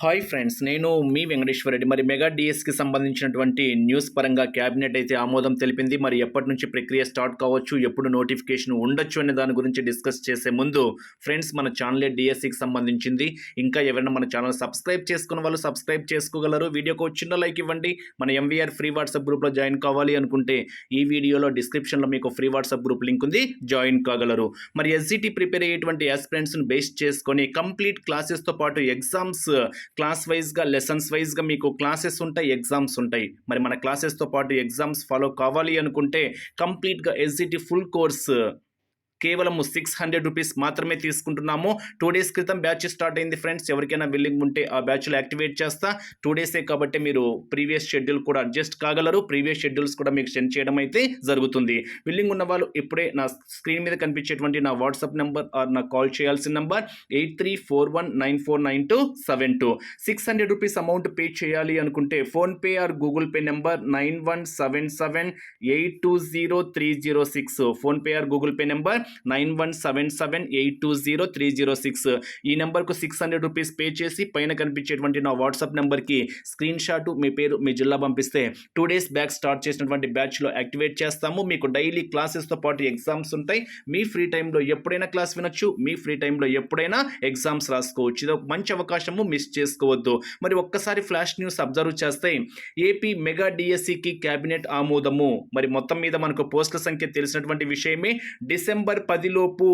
Hi friends నేను మీ వెంకటేశ్వర రెడ్డి మరి mega డిఎస్కి సంబంధించినటువంటి న్యూస్ పరంగా క్యాబినెట్ అయితే ఆమోదం తెలిపింది. మరి ఎప్పటి నుంచి ప్రక్రియ స్టార్ట్ కావచ్చు ఎప్పుడు నోటిఫికేషన్ ఉండొచ్చు అనే దాని గురించి డిస్కస్ చేసే ముందు ఫ్రెండ్స్ మన ఛానలే డిఎస్సికి సంబంధించింది. ఇంకా ఎవరైనా మన ఛానల్ సబ్స్క్రైబ్ చేసుకున్న వాళ్ళు సబ్స్క్రైబ్ చేసుకోగలరు. వీడియోకి చిన్న లైక్ ఇవ్వండి. మన ఎంవీఆర్ ఫ్రీ వాట్సాప్ గ్రూప్లో జాయిన్ కావాలి అనుకుంటే ఈ వీడియోలో డిస్క్రిప్షన్లో మీకు ఫ్రీ వాట్సాప్ గ్రూప్ లింక్ ఉంది. జాయిన్ కాగలరు. మరి ఎస్జిటి ప్రిపేర్ అయ్యేటువంటి ఆస్పిరెంట్స్ని బేస్ చేసుకొని కంప్లీట్ క్లాసెస్తో పాటు ఎగ్జామ్స్ క్లాస్ వైజ్గా లెసన్స్ వైజ్గా మీకు క్లాసెస్ ఉంటాయి ఎగ్జామ్స్ ఉంటాయి. మరి మన క్లాసెస్తో పాటు ఎగ్జామ్స్ ఫాలో కావాలి అనుకుంటే కంప్లీట్గా ఎస్జిటి ఫుల్ కోర్స్ కేవలం సిక్స్ హండ్రెడ్ రూపీస్ మాత్రమే తీసుకుంటున్నాము. టూ డేస్ క్రితం బ్యాచ్ స్టార్ట్ అయింది ఫ్రెండ్స్. ఎవరికైనా బిల్లింగ్ ఉంటే ఆ బ్యాచ్లో యాక్టివేట్ చేస్తా. టూ డేసే కాబట్టి మీరు ప్రీవియస్ షెడ్యూల్ కూడా అడ్జస్ట్ కాగలరు. ప్రీవియస్ షెడ్యూల్స్ కూడా మీకు సెండ్ చేయడం అయితే జరుగుతుంది. బిల్లింగ్ ఉన్న వాళ్ళు ఇప్పుడే నా స్క్రీన్ మీద కనిపించేటువంటి నా వాట్సాప్ నెంబర్ ఆర్ నాకు కాల్ చేయాల్సిన number eight three four one nine four nine two seven two. Six hundred rupees amount pay చేయాలి అనుకుంటే PhonePe or Google Pay number nine one seven seven eight two zero three zero six. PhonePe or Google Pay number nine one seven seven eight two zero three zero six. ఈ నెంబర్కు six hundred rupees pay చేసి పైన కనిపించేటువంటి నా WhatsApp నెంబర్కి screen shot మీ పేరు మీ జిల్లా పంపిస్తే టూ డేస్ బ్యాక్ స్టార్ట్ చేసినటువంటి బ్యాచ్లో యాక్టివేట్ చేస్తాము. మీకు డైలీ క్లాసెస్తో పాటు ఎగ్జామ్స్ ఉంటాయి. మీ ఫ్రీ టైంలో ఎప్పుడైనా క్లాస్ వినొచ్చు. మీ ఫ్రీ టైంలో ఎప్పుడైనా ఎగ్జామ్స్ రాసుకోవచ్చు. ఇది ఒక మంచి అవకాశము. మిస్ చేసుకోవద్దు. మరి ఒక్కసారి ఫ్లాష్ న్యూస్ అబ్జర్వ్ చేస్తే ఏపీ మెగా డిఎస్సికి క్యాబినెట్ ఆమోదము. మరి మొత్తం మీద మనకు పోస్టుల సంఖ్య తెలిసినటువంటి విషయమే. డిసెంబర్ పదిలోపు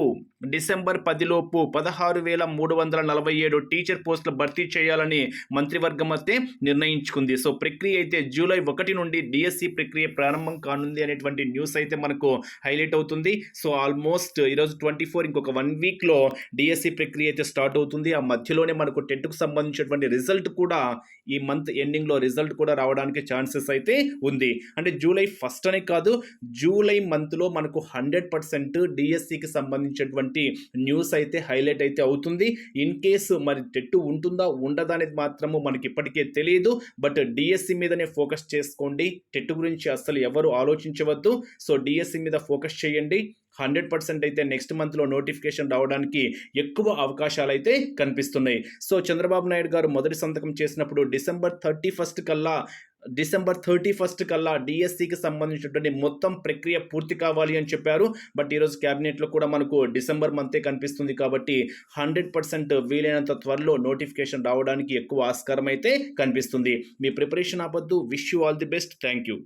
డిసెంబర్ పదిలోపు పదహారు వేల మూడు వందల నలభై ఏడు టీచర్ పోస్టులు భర్తీ చేయాలని మంత్రివర్గం అయితే నిర్ణయించుకుంది. సో ప్రక్రియ అయితే జూలై ఒకటి నుండి డిఎస్సి ప్రక్రియ ప్రారంభం కానుంది అనేటువంటి న్యూస్ అయితే మనకు హైలైట్ అవుతుంది. సో ఆల్మోస్ట్ ఈరోజు ట్వంటీ ఫోర్ ఇంకొక వన్ వీక్లో డిఎస్సి ప్రక్రియ అయితే స్టార్ట్ అవుతుంది. ఆ మధ్యలోనే మనకు టెట్కు సంబంధించినటువంటి రిజల్ట్ కూడా ఈ మంత్ ఎండింగ్లో రిజల్ట్ కూడా రావడానికి ఛాన్సెస్ అయితే ఉంది. అంటే జూలై ఫస్ట్ అనే కాదు జూలై మంత్లో మనకు హండ్రెడ్ పర్సెంట్ డిఎస్సికి సంబంధించినటువంటి న్యూస్ అయితే హైలైట్ అయితే అవుతుంది. ఇన్ కేసు మరి టెట్టు ఉంటుందా ఉండదా అనేది మాత్రము మనకి ఇప్పటికే తెలియదు బట్ డిఎస్సి మీదనే ఫోకస్ చేసుకోండి. టెట్టు గురించి అస్సలు ఎవరు ఆలోచించవద్దు. సో డిఎస్సి మీద ఫోకస్ చేయండి. హండ్రెడ్ పర్సెంట్ అయితే నెక్స్ట్ మంత్లో నోటిఫికేషన్ రావడానికి ఎక్కువ అవకాశాలు అయితే కనిపిస్తున్నాయి. సో చంద్రబాబు నాయుడు గారు మొదటి సంతకం చేసినప్పుడు డిసెంబర్ థర్టీ ఫస్ట్ కల్లా డిసెంబర్ థర్టీ ఫస్ట్ కల్లా డిఎస్సికి సంబంధించినటువంటి మొత్తం ప్రక్రియ పూర్తి కావాలి అని చెప్పారు. బట్ ఈరోజు క్యాబినెట్లో కూడా మనకు డిసెంబర్ మంతే కనిపిస్తుంది కాబట్టి హండ్రెడ్ పర్సెంట్ వీలైనంత త్వరలో నోటిఫికేషన్ రావడానికి ఎక్కువ ఆస్కారం అయితే కనిపిస్తుంది. మీ preparation ఆపద్దు. Wish you all the best. Thank you.